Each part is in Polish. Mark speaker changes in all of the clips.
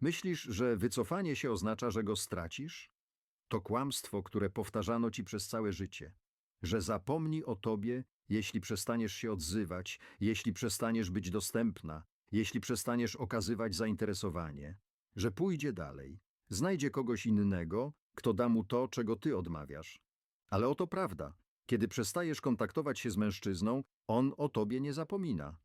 Speaker 1: Myślisz, że wycofanie się oznacza, że go stracisz? To kłamstwo, które powtarzano ci przez całe życie. Że zapomni o tobie, jeśli przestaniesz się odzywać, jeśli przestaniesz być dostępna, jeśli przestaniesz okazywać zainteresowanie. Że pójdzie dalej, znajdzie kogoś innego, kto da mu to, czego ty odmawiasz. Ale oto prawda. Kiedy przestajesz kontaktować się z mężczyzną, on o tobie nie zapomina.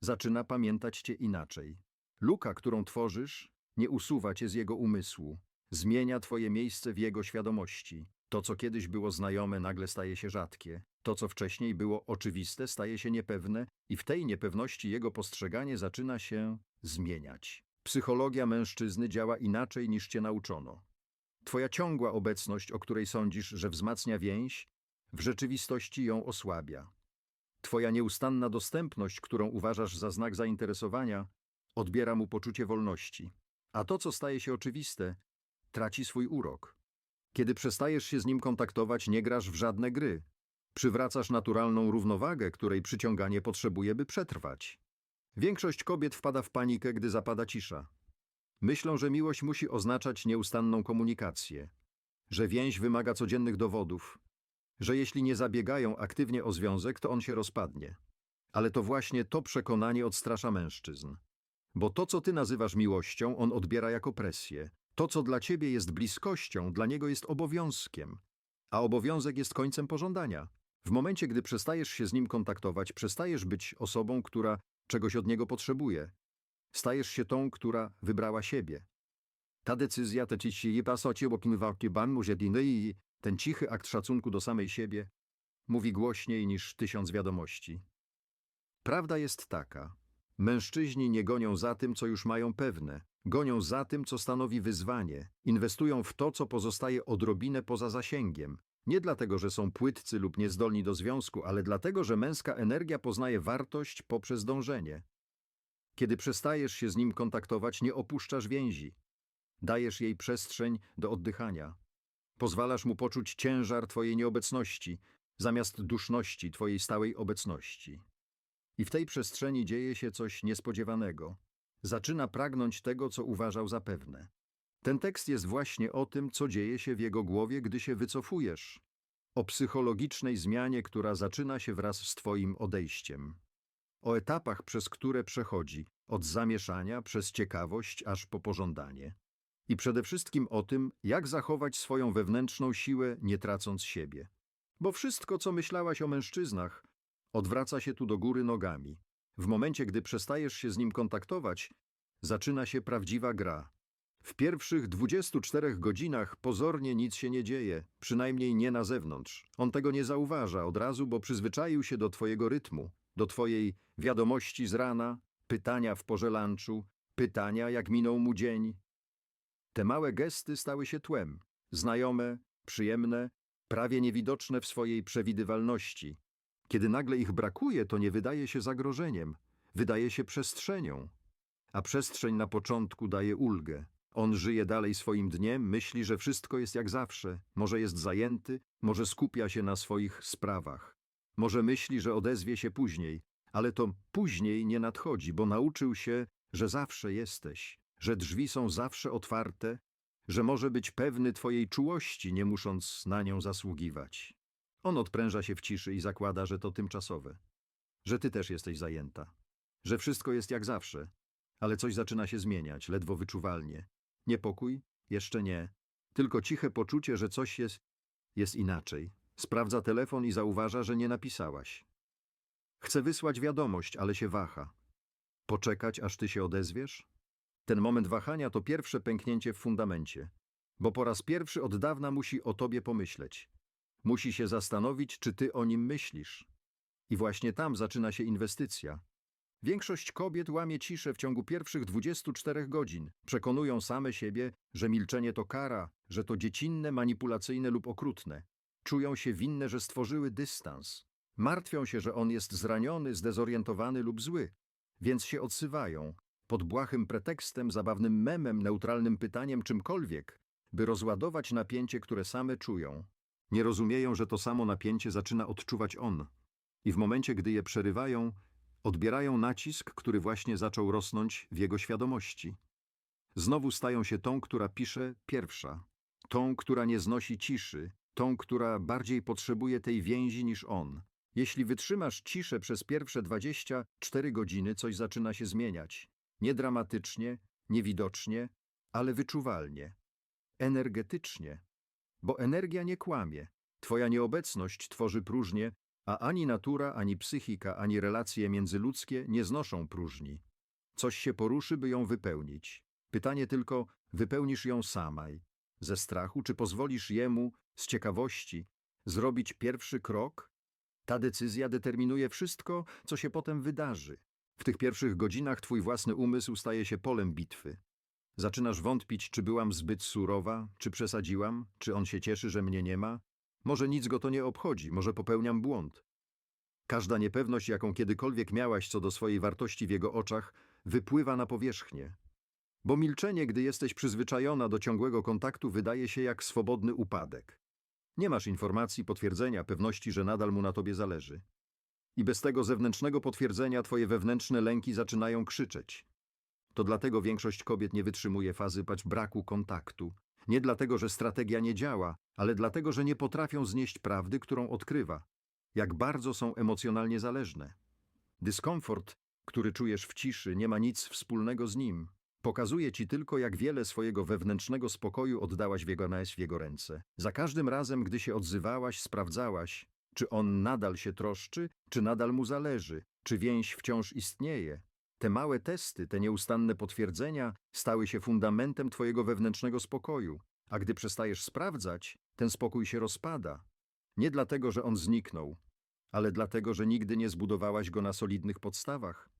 Speaker 1: Zaczyna pamiętać cię inaczej. Luka, którą tworzysz, nie usuwa cię z jego umysłu. Zmienia twoje miejsce w jego świadomości. To, co kiedyś było znajome, nagle staje się rzadkie. To, co wcześniej było oczywiste, staje się niepewne i w tej niepewności jego postrzeganie zaczyna się zmieniać. Psychologia mężczyzny działa inaczej niż cię nauczono. Twoja ciągła obecność, o której sądzisz, że wzmacnia więź, w rzeczywistości ją osłabia. Twoja nieustanna dostępność, którą uważasz za znak zainteresowania, odbiera mu poczucie wolności. A to, co staje się oczywiste, traci swój urok. Kiedy przestajesz się z nim kontaktować, nie grasz w żadne gry. Przywracasz naturalną równowagę, której przyciąganie potrzebuje, by przetrwać. Większość kobiet wpada w panikę, gdy zapada cisza. Myślą, że miłość musi oznaczać nieustanną komunikację, że więź wymaga codziennych dowodów, że jeśli nie zabiegają aktywnie o związek, to on się rozpadnie. Ale to właśnie to przekonanie odstrasza mężczyzn. Bo to, co ty nazywasz miłością, on odbiera jako presję. To, co dla ciebie jest bliskością, dla niego jest obowiązkiem. A obowiązek jest końcem pożądania. W momencie, gdy przestajesz się z nim kontaktować, przestajesz być osobą, która czegoś od niego potrzebuje. Stajesz się tą, która wybrała siebie. Ta decyzja, te ci pasocie ban może i ten cichy akt szacunku do samej siebie, mówi głośniej niż tysiąc wiadomości. Prawda jest taka. Mężczyźni nie gonią za tym, co już mają pewne. Gonią za tym, co stanowi wyzwanie. Inwestują w to, co pozostaje odrobinę poza zasięgiem. Nie dlatego, że są płytcy lub niezdolni do związku, ale dlatego, że męska energia poznaje wartość poprzez dążenie. Kiedy przestajesz się z nim kontaktować, nie opuszczasz więzi. Dajesz jej przestrzeń do oddychania. Pozwalasz mu poczuć ciężar twojej nieobecności, zamiast duszności twojej stałej obecności. I w tej przestrzeni dzieje się coś niespodziewanego. Zaczyna pragnąć tego, co uważał za pewne. Ten tekst jest właśnie o tym, co dzieje się w jego głowie, gdy się wycofujesz. O psychologicznej zmianie, która zaczyna się wraz z twoim odejściem. O etapach, przez które przechodzi, od zamieszania przez ciekawość aż po pożądanie. I przede wszystkim o tym, jak zachować swoją wewnętrzną siłę, nie tracąc siebie. Bo wszystko, co myślałaś o mężczyznach, odwraca się tu do góry nogami. W momencie, gdy przestajesz się z nim kontaktować, zaczyna się prawdziwa gra. W pierwszych 24 godzinach pozornie nic się nie dzieje, przynajmniej nie na zewnątrz. On tego nie zauważa od razu, bo przyzwyczaił się do twojego rytmu, do twojej wiadomości z rana, pytania w porze lunchu, pytania, jak minął mu dzień. Te małe gesty stały się tłem, znajome, przyjemne, prawie niewidoczne w swojej przewidywalności. Kiedy nagle ich brakuje, to nie wydaje się zagrożeniem, wydaje się przestrzenią. A przestrzeń na początku daje ulgę. On żyje dalej swoim dniem, myśli, że wszystko jest jak zawsze, może jest zajęty, może skupia się na swoich sprawach. Może myśli, że odezwie się później, ale to później nie nadchodzi, bo nauczył się, że zawsze jesteś, że drzwi są zawsze otwarte, że może być pewny twojej czułości, nie musząc na nią zasługiwać. On odpręża się w ciszy i zakłada, że to tymczasowe, że ty też jesteś zajęta, że wszystko jest jak zawsze, ale coś zaczyna się zmieniać, ledwo wyczuwalnie. Niepokój? Jeszcze nie. Tylko ciche poczucie, że coś jest, jest inaczej. Sprawdza telefon i zauważa, że nie napisałaś. Chce wysłać wiadomość, ale się waha. Poczekać, aż ty się odezwiesz? Ten moment wahania to pierwsze pęknięcie w fundamencie, bo po raz pierwszy od dawna musi o tobie pomyśleć. Musi się zastanowić, czy ty o nim myślisz. I właśnie tam zaczyna się inwestycja. Większość kobiet łamie ciszę w ciągu pierwszych 24 godzin. Przekonują same siebie, że milczenie to kara, że to dziecinne, manipulacyjne lub okrutne. Czują się winne, że stworzyły dystans. Martwią się, że on jest zraniony, zdezorientowany lub zły, więc się odsywają, pod błahym pretekstem, zabawnym memem, neutralnym pytaniem, czymkolwiek, by rozładować napięcie, które same czują. Nie rozumieją, że to samo napięcie zaczyna odczuwać on. I w momencie, gdy je przerywają, odbierają nacisk, który właśnie zaczął rosnąć w jego świadomości. znowu stają się tą, która pisze pierwsza, tą, która nie znosi ciszy, tą, która bardziej potrzebuje tej więzi niż on. Jeśli wytrzymasz ciszę przez pierwsze 24 godziny, coś zaczyna się zmieniać. Nie dramatycznie, niewidocznie, ale wyczuwalnie. Energetycznie. Bo energia nie kłamie. Twoja nieobecność tworzy próżnię, a ani natura, ani psychika, ani relacje międzyludzkie nie znoszą próżni. Coś się poruszy, by ją wypełnić. Pytanie tylko, wypełnisz ją samaj, ze strachu, czy pozwolisz jemu, z ciekawości, zrobić pierwszy krok? Ta decyzja determinuje wszystko, co się potem wydarzy. W tych pierwszych godzinach twój własny umysł staje się polem bitwy. Zaczynasz wątpić, czy byłam zbyt surowa, czy przesadziłam, czy on się cieszy, że mnie nie ma. Może nic go to nie obchodzi, może popełniam błąd. Każda niepewność, jaką kiedykolwiek miałaś co do swojej wartości w jego oczach, wypływa na powierzchnię. Bo milczenie, gdy jesteś przyzwyczajona do ciągłego kontaktu, wydaje się jak swobodny upadek. Nie masz informacji, potwierdzenia, pewności, że nadal mu na tobie zależy. I bez tego zewnętrznego potwierdzenia twoje wewnętrzne lęki zaczynają krzyczeć. To dlatego większość kobiet nie wytrzymuje fazy pać braku kontaktu. Nie dlatego, że strategia nie działa, ale dlatego, że nie potrafią znieść prawdy, którą odkrywa. Jak bardzo są emocjonalnie zależne. Dyskomfort, który czujesz w ciszy, nie ma nic wspólnego z nim. Pokazuje ci tylko, jak wiele swojego wewnętrznego spokoju oddałaś w jego, w jego ręce. Za każdym razem, gdy się odzywałaś, sprawdzałaś, czy on nadal się troszczy, czy nadal mu zależy, czy więź wciąż istnieje. Te małe testy, te nieustanne potwierdzenia stały się fundamentem twojego wewnętrznego spokoju, a gdy przestajesz sprawdzać, ten spokój się rozpada. Nie dlatego, że on zniknął, ale dlatego, że nigdy nie zbudowałaś go na solidnych podstawach.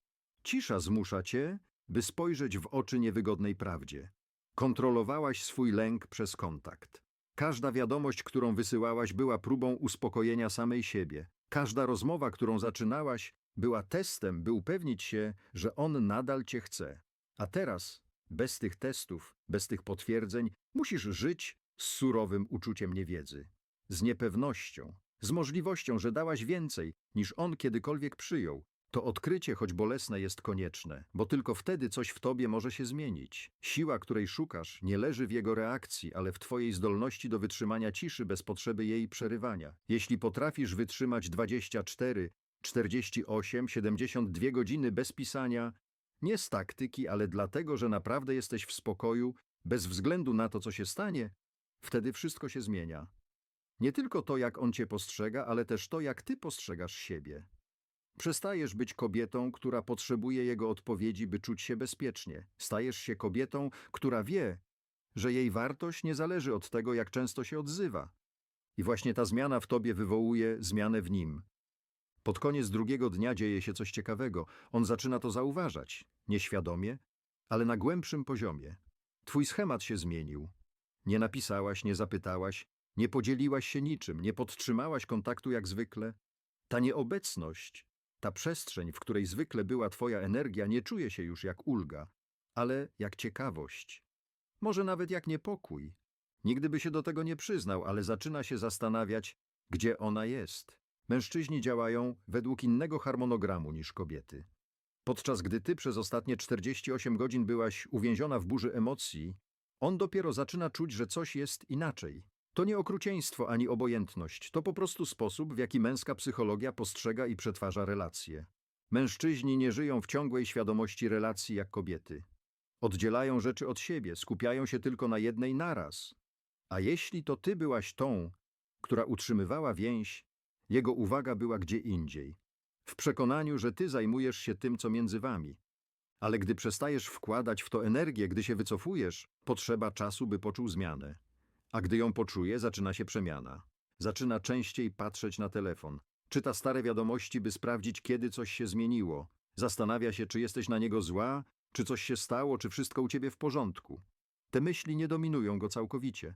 Speaker 1: Cisza zmusza cię, by spojrzeć w oczy niewygodnej prawdzie. Kontrolowałaś swój lęk przez kontakt. Każda wiadomość, którą wysyłałaś, była próbą uspokojenia samej siebie. Każda rozmowa, którą zaczynałaś, była testem, by upewnić się, że on nadal cię chce. A teraz, bez tych testów, bez tych potwierdzeń, musisz żyć z surowym uczuciem niewiedzy, z niepewnością, z możliwością, że dałaś więcej, niż on kiedykolwiek przyjął. To odkrycie, choć bolesne, jest konieczne, bo tylko wtedy coś w tobie może się zmienić. Siła, której szukasz, nie leży w jego reakcji, ale w twojej zdolności do wytrzymania ciszy bez potrzeby jej przerywania. Jeśli potrafisz wytrzymać 24, 48, 72 godziny bez pisania, nie z taktyki, ale dlatego, że naprawdę jesteś w spokoju, bez względu na to, co się stanie, wtedy wszystko się zmienia. Nie tylko to, jak on cię postrzega, ale też to, jak ty postrzegasz siebie. Przestajesz być kobietą, która potrzebuje jego odpowiedzi, by czuć się bezpiecznie. Stajesz się kobietą, która wie, że jej wartość nie zależy od tego, jak często się odzywa. I właśnie ta zmiana w tobie wywołuje zmianę w nim. Pod koniec drugiego dnia dzieje się coś ciekawego. On zaczyna to zauważać, nieświadomie, ale na głębszym poziomie. Twój schemat się zmienił. Nie napisałaś, nie zapytałaś, nie podzieliłaś się niczym, nie podtrzymałaś kontaktu jak zwykle. Ta nieobecność, ta przestrzeń, w której zwykle była twoja energia, nie czuje się już jak ulga, ale jak ciekawość. Może nawet jak niepokój. Nigdy by się do tego nie przyznał, ale zaczyna się zastanawiać, gdzie ona jest. Mężczyźni działają według innego harmonogramu niż kobiety. Podczas gdy ty przez ostatnie 48 godzin byłaś uwięziona w burzy emocji, on dopiero zaczyna czuć, że coś jest inaczej. To nie okrucieństwo ani obojętność, to po prostu sposób, w jaki męska psychologia postrzega i przetwarza relacje. Mężczyźni nie żyją w ciągłej świadomości relacji jak kobiety. Oddzielają rzeczy od siebie, skupiają się tylko na jednej naraz. A jeśli to ty byłaś tą, która utrzymywała więź, jego uwaga była gdzie indziej. W przekonaniu, że ty zajmujesz się tym, co między wami. Ale gdy przestajesz wkładać w to energię, gdy się wycofujesz, potrzeba czasu, by poczuł zmianę. A gdy ją poczuje, zaczyna się przemiana. Zaczyna częściej patrzeć na telefon. Czyta stare wiadomości, by sprawdzić, kiedy coś się zmieniło. Zastanawia się, czy jesteś na niego zła, czy coś się stało, czy wszystko u ciebie w porządku. Te myśli nie dominują go całkowicie,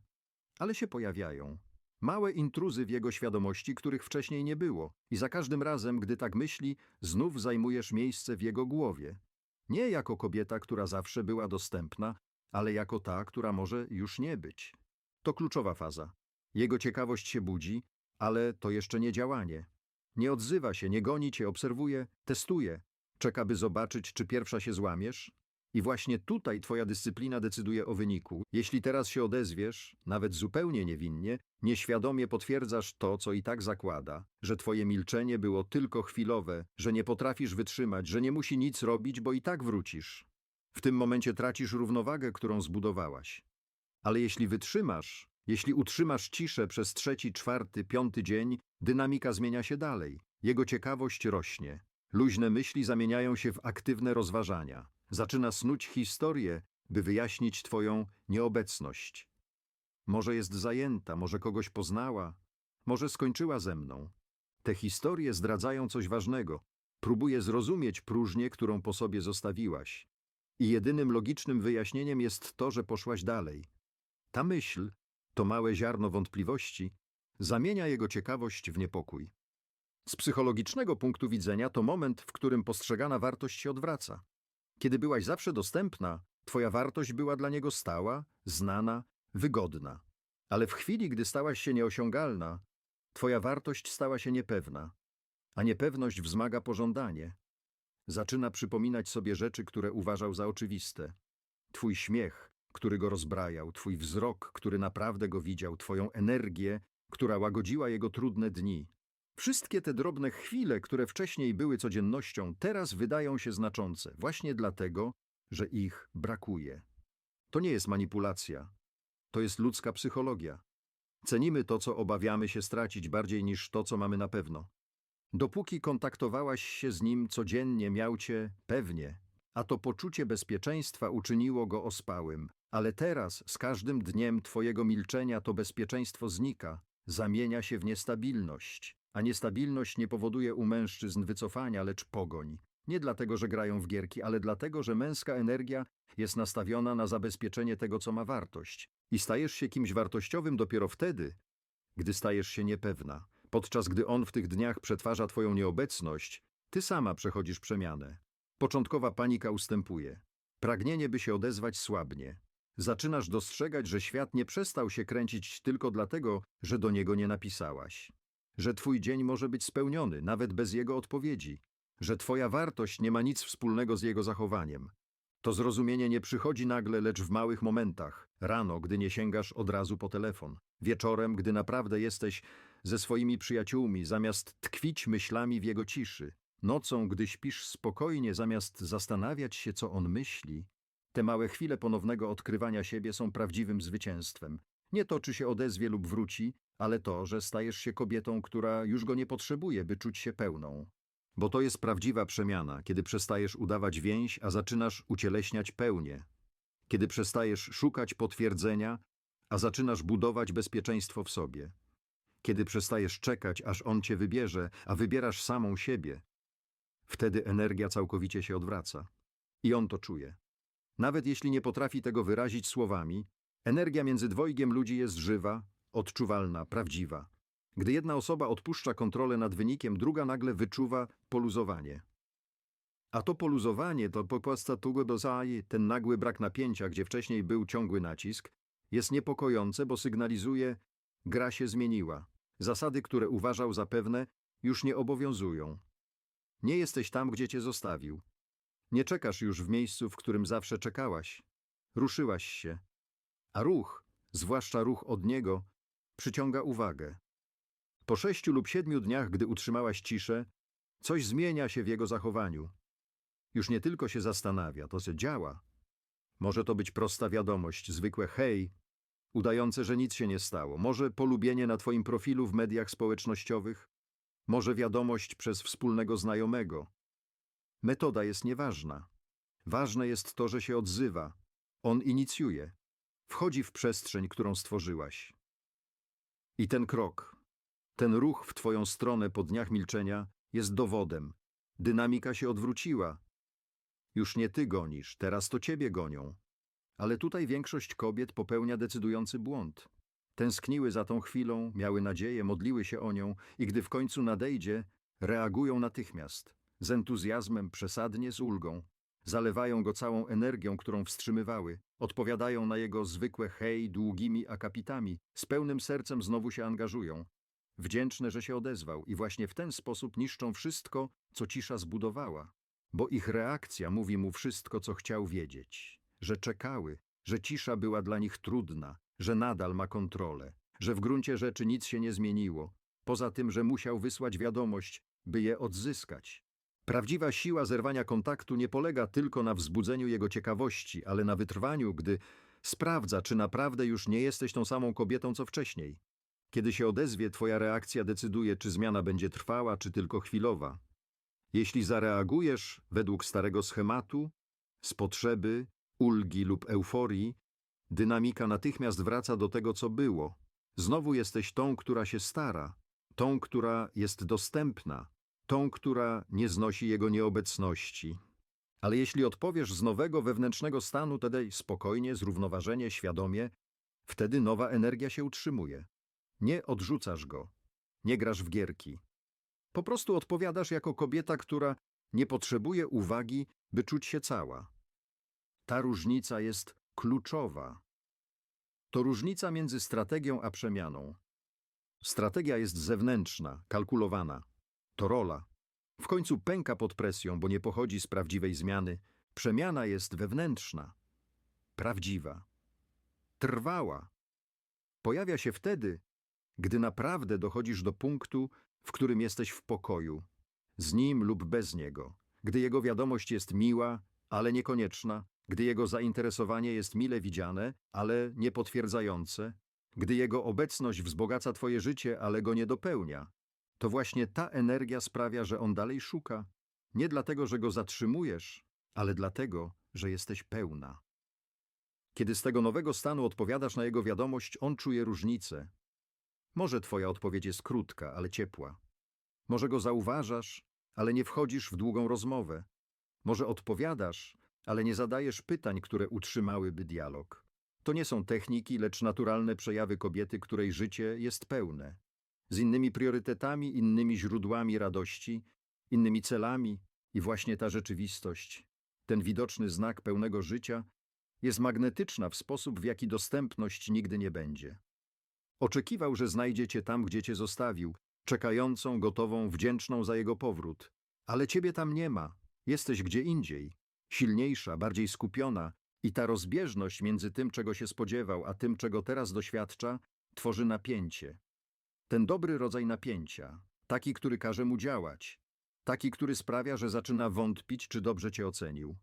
Speaker 1: ale się pojawiają. Małe intruzy w jego świadomości, których wcześniej nie było. I za każdym razem, gdy tak myśli, znów zajmujesz miejsce w jego głowie. Nie jako kobieta, która zawsze była dostępna, ale jako ta, która może już nie być. To kluczowa faza. Jego ciekawość się budzi, ale to jeszcze nie działanie. Nie odzywa się, nie goni cię, obserwuje, testuje. Czeka, by zobaczyć, czy pierwsza się złamiesz, I właśnie tutaj twoja dyscyplina decyduje o wyniku. Jeśli teraz się odezwiesz, nawet zupełnie niewinnie, nieświadomie potwierdzasz to, co i tak zakłada, że twoje milczenie było tylko chwilowe, że nie potrafisz wytrzymać, że nie musi nic robić, bo i tak wrócisz. W tym momencie tracisz równowagę, którą zbudowałaś. Ale jeśli wytrzymasz, jeśli utrzymasz ciszę przez trzeci, czwarty, piąty dzień, dynamika zmienia się dalej. Jego ciekawość rośnie. Luźne myśli zamieniają się w aktywne rozważania. Zaczyna snuć historię, by wyjaśnić twoją nieobecność. Może jest zajęta, może kogoś poznała, może skończyła ze mną. Te historie zdradzają coś ważnego. Próbuje zrozumieć próżnię, którą po sobie zostawiłaś. I jedynym logicznym wyjaśnieniem jest to, że poszłaś dalej. Ta myśl, to małe ziarno wątpliwości, zamienia jego ciekawość w niepokój. Z psychologicznego punktu widzenia to moment, w którym postrzegana wartość się odwraca. Kiedy byłaś zawsze dostępna, twoja wartość była dla niego stała, znana, wygodna. Ale w chwili, gdy stałaś się nieosiągalna, twoja wartość stała się niepewna, a niepewność wzmaga pożądanie. Zaczyna przypominać sobie rzeczy, które uważał za oczywiste. Twój śmiech, który go rozbrajał, twój wzrok, który naprawdę go widział, twoją energię, która łagodziła jego trudne dni. Wszystkie te drobne chwile, które wcześniej były codziennością, teraz wydają się znaczące, właśnie dlatego, że ich brakuje. To nie jest manipulacja, to jest ludzka psychologia. Cenimy to, co obawiamy się stracić, bardziej niż to, co mamy na pewno. Dopóki kontaktowałaś się z nim codziennie, miał cię pewnie, a to poczucie bezpieczeństwa uczyniło go ospałym. Ale teraz, z każdym dniem twojego milczenia, to bezpieczeństwo znika, zamienia się w niestabilność. A niestabilność nie powoduje u mężczyzn wycofania, lecz pogoń. Nie dlatego, że grają w gierki, ale dlatego, że męska energia jest nastawiona na zabezpieczenie tego, co ma wartość. I stajesz się kimś wartościowym dopiero wtedy, gdy stajesz się niepewna. Podczas gdy on w tych dniach przetwarza twoją nieobecność, ty sama przechodzisz przemianę. Początkowa panika ustępuje. Pragnienie, by się odezwać, słabnie. Zaczynasz dostrzegać, że świat nie przestał się kręcić tylko dlatego, że do niego nie napisałaś. Że twój dzień może być spełniony, nawet bez jego odpowiedzi. Że twoja wartość nie ma nic wspólnego z jego zachowaniem. To zrozumienie nie przychodzi nagle, lecz w małych momentach. Rano, gdy nie sięgasz od razu po telefon. Wieczorem, gdy naprawdę jesteś ze swoimi przyjaciółmi, zamiast tkwić myślami w jego ciszy. Nocą, gdy śpisz spokojnie, zamiast zastanawiać się, co on myśli. Te małe chwile ponownego odkrywania siebie są prawdziwym zwycięstwem. Nie to, czy się odezwie lub wróci, ale to, że stajesz się kobietą, która już go nie potrzebuje, by czuć się pełną. Bo to jest prawdziwa przemiana, kiedy przestajesz udawać więź, a zaczynasz ucieleśniać pełnię. Kiedy przestajesz szukać potwierdzenia, a zaczynasz budować bezpieczeństwo w sobie. Kiedy przestajesz czekać, aż on cię wybierze, a wybierasz samą siebie. Wtedy energia całkowicie się odwraca. I on to czuje. Nawet jeśli nie potrafi tego wyrazić słowami, energia między dwojgiem ludzi jest żywa, odczuwalna, prawdziwa. Gdy jedna osoba odpuszcza kontrolę nad wynikiem, druga nagle wyczuwa poluzowanie. A to poluzowanie to po prostu tugo dozaje, ten nagły brak napięcia, gdzie wcześniej był ciągły nacisk, jest niepokojące, bo sygnalizuje, gra się zmieniła. Zasady, które uważał za pewne, już nie obowiązują. Nie jesteś tam, gdzie cię zostawił. Nie czekasz już w miejscu, w którym zawsze czekałaś. Ruszyłaś się. A ruch, zwłaszcza ruch od niego, przyciąga uwagę. Po sześciu lub siedmiu dniach, gdy utrzymałaś ciszę, coś zmienia się w jego zachowaniu. Już nie tylko się zastanawia, to co działa. Może to być prosta wiadomość, zwykłe hej, udające, że nic się nie stało. Może polubienie na twoim profilu w mediach społecznościowych. Może wiadomość przez wspólnego znajomego. Metoda jest nieważna. Ważne jest to, że się odzywa. On inicjuje. Wchodzi w przestrzeń, którą stworzyłaś. I ten krok, ten ruch w twoją stronę po dniach milczenia jest dowodem. Dynamika się odwróciła. Już nie ty gonisz, teraz to ciebie gonią. Ale tutaj większość kobiet popełnia decydujący błąd. Tęskniły za tą chwilą, miały nadzieję, modliły się o nią i gdy w końcu nadejdzie, reagują natychmiast. Z entuzjazmem, przesadnie, z ulgą. Zalewają go całą energią, którą wstrzymywały. Odpowiadają na jego zwykłe hej długimi akapitami. Z pełnym sercem znowu się angażują. Wdzięczne, że się odezwał i właśnie w ten sposób niszczą wszystko, co cisza zbudowała. bo ich reakcja mówi mu wszystko, co chciał wiedzieć. Że czekały, że cisza była dla nich trudna, że nadal ma kontrolę, że w gruncie rzeczy nic się nie zmieniło, poza tym, że musiał wysłać wiadomość, by je odzyskać. Prawdziwa siła zerwania kontaktu nie polega tylko na wzbudzeniu jego ciekawości, ale na wytrwaniu, gdy sprawdza, czy naprawdę już nie jesteś tą samą kobietą, co wcześniej. Kiedy się odezwie, twoja reakcja decyduje, czy zmiana będzie trwała, czy tylko chwilowa. Jeśli zareagujesz według starego schematu, z potrzeby, ulgi lub euforii, dynamika natychmiast wraca do tego, co było. Znowu jesteś tą, która się stara, tą, która jest dostępna, tą, która nie znosi jego nieobecności. Ale jeśli odpowiesz z nowego wewnętrznego stanu, wtedy spokojnie, zrównoważenie, świadomie, wtedy nowa energia się utrzymuje. Nie odrzucasz go, nie grasz w gierki. Po prostu odpowiadasz jako kobieta, która nie potrzebuje uwagi, by czuć się cała. Ta różnica jest kluczowa. To różnica między strategią a przemianą. Strategia jest zewnętrzna, kalkulowana. To rola. W końcu pęka pod presją, bo nie pochodzi z prawdziwej zmiany. Przemiana jest wewnętrzna, prawdziwa, trwała. Pojawia się wtedy, gdy naprawdę dochodzisz do punktu, w którym jesteś w pokoju, z nim lub bez niego, gdy jego wiadomość jest miła, ale niekonieczna, gdy jego zainteresowanie jest mile widziane, ale niepotwierdzające, gdy jego obecność wzbogaca twoje życie, ale go nie dopełnia, to właśnie ta energia sprawia, że on dalej szuka. Nie dlatego, że go zatrzymujesz, ale dlatego, że jesteś pełna. Kiedy z tego nowego stanu odpowiadasz na jego wiadomość, on czuje różnicę. Może twoja odpowiedź jest krótka, ale ciepła. Może go zauważasz, ale nie wchodzisz w długą rozmowę. Może odpowiadasz, ale nie zadajesz pytań, które utrzymałyby dialog. To nie są techniki, lecz naturalne przejawy kobiety, której życie jest pełne. Z innymi priorytetami, innymi źródłami radości, innymi celami i właśnie ta rzeczywistość, ten widoczny znak pełnego życia, jest magnetyczna w sposób, w jaki dostępność nigdy nie będzie. Oczekiwał, że znajdzie cię tam, gdzie cię zostawił, czekającą, gotową, wdzięczną za jego powrót. Ale ciebie tam nie ma. Jesteś gdzie indziej. Silniejsza, bardziej skupiona i ta rozbieżność między tym, czego się spodziewał, a tym, czego teraz doświadcza, tworzy napięcie. Ten dobry rodzaj napięcia, taki, który każe mu działać, taki, który sprawia, że zaczyna wątpić, czy dobrze cię ocenił.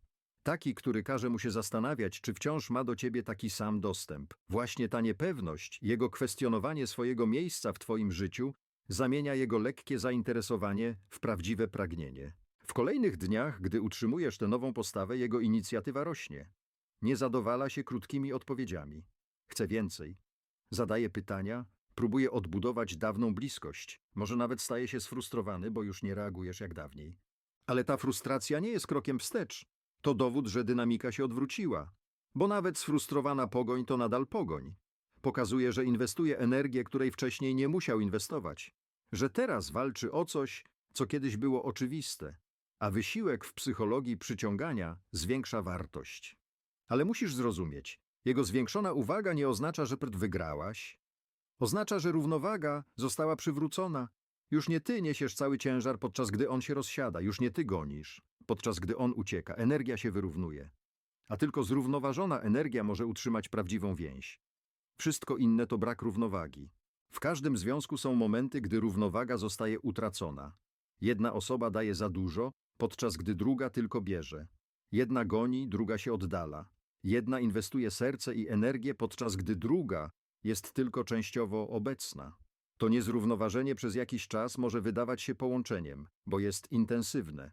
Speaker 1: Taki, który każe mu się zastanawiać, czy wciąż ma do ciebie taki sam dostęp. Właśnie ta niepewność, jego kwestionowanie swojego miejsca w twoim życiu, zamienia jego lekkie zainteresowanie w prawdziwe pragnienie. W kolejnych dniach, gdy utrzymujesz tę nową postawę, jego inicjatywa rośnie. Nie zadowala się krótkimi odpowiedziami. Chce więcej. Zadaje pytania, próbuje odbudować dawną bliskość. Może nawet staje się sfrustrowany, bo już nie reagujesz jak dawniej. Ale ta frustracja nie jest krokiem wstecz. To dowód, że dynamika się odwróciła. Bo nawet sfrustrowana pogoń to nadal pogoń. Pokazuje, że inwestuje energię, której wcześniej nie musiał inwestować. Że teraz walczy o coś, co kiedyś było oczywiste. A wysiłek w psychologii przyciągania zwiększa wartość. Ale musisz zrozumieć, jego zwiększona uwaga nie oznacza, że wygrałaś. Oznacza, że równowaga została przywrócona. Już nie ty niesiesz cały ciężar, podczas gdy on się rozsiada, już nie ty gonisz, podczas gdy on ucieka. Energia się wyrównuje. A tylko zrównoważona energia może utrzymać prawdziwą więź. Wszystko inne to brak równowagi. W każdym związku są momenty, gdy równowaga zostaje utracona. Jedna osoba daje za dużo, podczas gdy druga tylko bierze. Jedna goni, druga się oddala. Jedna inwestuje serce i energię, podczas gdy druga jest tylko częściowo obecna. To niezrównoważenie przez jakiś czas może wydawać się połączeniem, bo jest intensywne.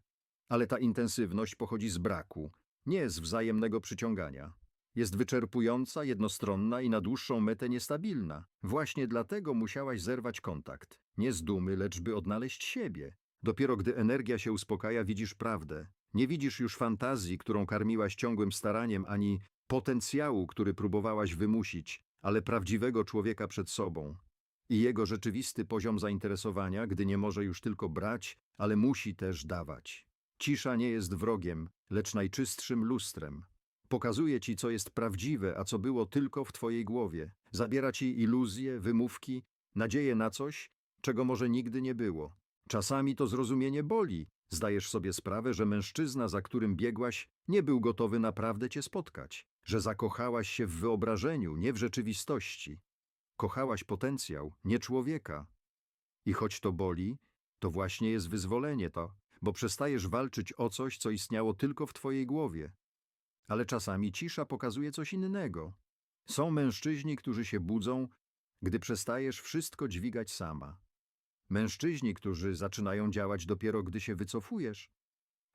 Speaker 1: Ale ta intensywność pochodzi z braku, nie z wzajemnego przyciągania. Jest wyczerpująca, jednostronna i na dłuższą metę niestabilna. Właśnie dlatego musiałaś zerwać kontakt. Nie z dumy, lecz by odnaleźć siebie. Dopiero gdy energia się uspokaja, widzisz prawdę. Nie widzisz już fantazji, którą karmiłaś ciągłym staraniem, ani potencjału, który próbowałaś wymusić, ale prawdziwego człowieka przed sobą. I jego rzeczywisty poziom zainteresowania, gdy nie może już tylko brać, ale musi też dawać. Cisza nie jest wrogiem, lecz najczystszym lustrem. Pokazuje ci, co jest prawdziwe, a co było tylko w twojej głowie. Zabiera ci iluzje, wymówki, nadzieję na coś, czego może nigdy nie było. Czasami to zrozumienie boli, Zdajesz sobie sprawę, że mężczyzna, za którym biegłaś, nie był gotowy naprawdę cię spotkać, że zakochałaś się w wyobrażeniu, nie w rzeczywistości. Kochałaś potencjał, nie człowieka. I choć to boli, to właśnie jest wyzwolenie to, bo przestajesz walczyć o coś, co istniało tylko w twojej głowie. Ale czasami cisza pokazuje coś innego. Są mężczyźni, którzy się budzą, gdy przestajesz wszystko dźwigać sama. Mężczyźni, którzy zaczynają działać dopiero gdy się wycofujesz.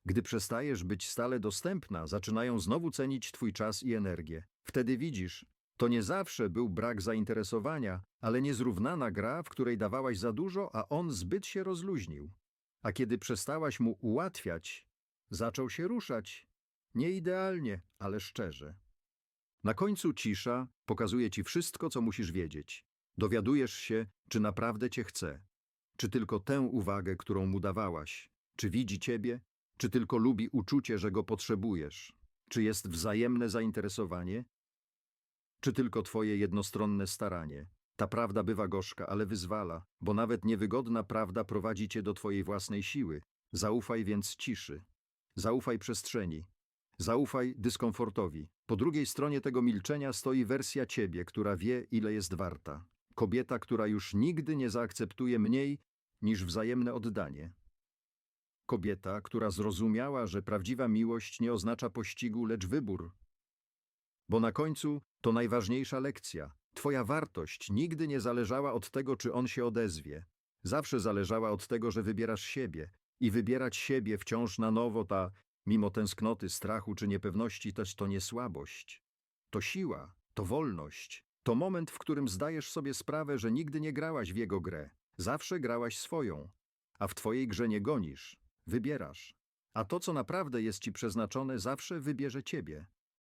Speaker 1: Gdy przestajesz być stale dostępna, zaczynają znowu cenić twój czas i energię. Wtedy widzisz, to nie zawsze był brak zainteresowania, ale niezrównana gra, w której dawałaś za dużo, a on zbyt się rozluźnił. A kiedy przestałaś mu ułatwiać, zaczął się ruszać. Nie idealnie, ale szczerze. Na końcu cisza pokazuje ci wszystko, co musisz wiedzieć. Dowiadujesz się, czy naprawdę cię chce, czy tylko tę uwagę, którą mu dawałaś, czy widzi ciebie, czy tylko lubi uczucie, że go potrzebujesz, czy jest wzajemne zainteresowanie, czy tylko twoje jednostronne staranie. Ta prawda bywa gorzka, ale wyzwala, bo nawet niewygodna prawda prowadzi cię do twojej własnej siły. Zaufaj więc ciszy. Zaufaj przestrzeni. Zaufaj dyskomfortowi. Po drugiej stronie tego milczenia stoi wersja ciebie, która wie, ile jest warta. Kobieta, która już nigdy nie zaakceptuje mniej niż wzajemne oddanie. Kobieta, która zrozumiała, że prawdziwa miłość nie oznacza pościgu, lecz wybór. Bo na końcu to najważniejsza lekcja. Twoja wartość nigdy nie zależała od tego, czy on się odezwie. Zawsze zależała od tego, że wybierasz siebie. I wybierać siebie wciąż na nowo ta, mimo tęsknoty, strachu czy niepewności, też to nie słabość. To siła, to wolność. To moment, w którym zdajesz sobie sprawę, że nigdy nie grałaś w jego grę. Zawsze grałaś swoją. A w twojej grze nie gonisz. Wybierasz. A to, co naprawdę jest ci przeznaczone, zawsze wybierze ciebie.